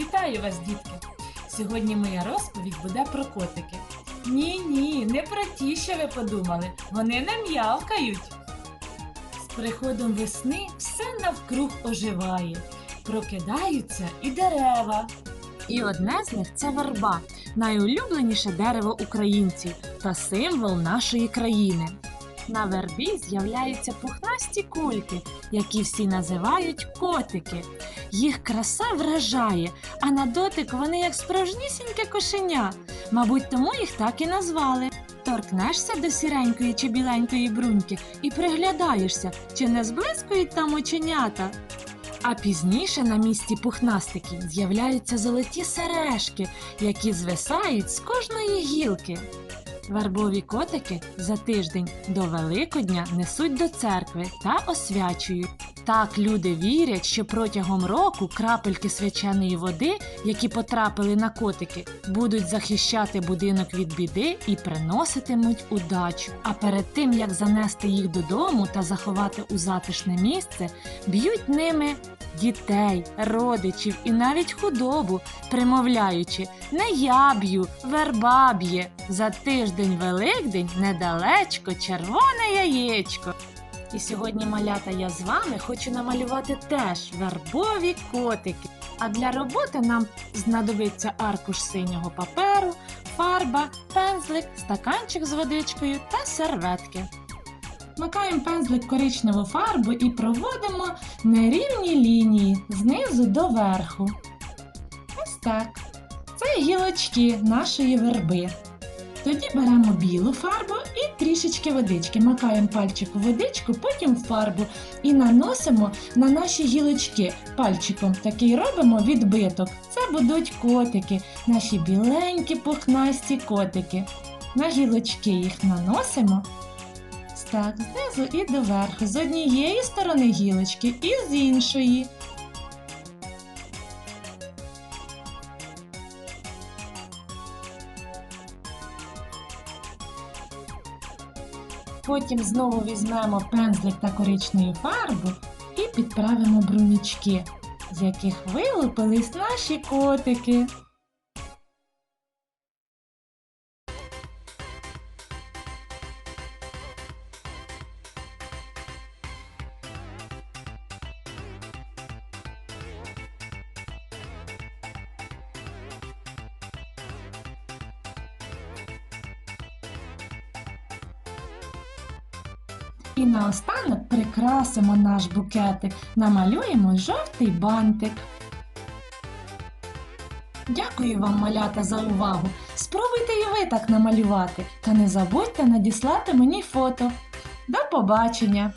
Вітаю вас, дітки! Сьогодні моя розповідь буде про котики. Ні, ні, не про ті, що ви подумали. Вони не м'явкають. З приходом весни все навкруг оживає. Прокидаються і дерева. І одне з них це верба, найулюбленіше дерево українців та символ нашої країни. На вербі з'являються пухнасті кульки, які всі називають котики. Їх краса вражає, а на дотик вони як справжнісіньке кошеня. Мабуть, тому їх так і назвали. Торкнешся до сіренької чи біленької бруньки і приглядаєшся, чи не зблискують там оченята. А пізніше на місці пухнастиків з'являються золоті сережки, які звисають з кожної гілки. Вербові котики за тиждень до Великодня несуть до церкви та освячують. Так люди вірять, що протягом року крапельки свяченої води, які потрапили на котики, будуть захищати будинок від біди і приноситимуть удачу. А перед тим як занести їх додому та заховати у затишне місце, б'ють ними дітей, родичів і навіть худобу, примовляючи не я б'ю, верба б'є. За тиждень Великдень недалечко червоне яєчко. І сьогодні, малята, я з вами хочу намалювати теж вербові котики. А для роботи нам знадобиться аркуш синього паперу, фарба, пензлик, стаканчик з водичкою та серветки. Макаємо пензлик коричневу фарбу і проводимо нерівні лінії знизу до верху. Ось так. Це гілочки нашої верби. Тоді беремо білу фарбу трішечки водички. Макаємо пальчик у водичку, потім в фарбу і наносимо на наші гілочки пальчиком. Такий робимо відбиток. Це будуть котики, наші біленькі пухнасті котики. На гілочки їх наносимо. Так, знизу і доверху, з однієї сторони гілочки і з іншої. Потім знову візьмемо пензлик та коричневу фарбу і підправимо брунічки, з яких вилупились наші котики. І наостанок прикрасимо наш букетик, намалюємо жовтий бантик. Дякую вам, малята, за увагу. Спробуйте і ви так намалювати. Та не забудьте надіслати мені фото. До побачення!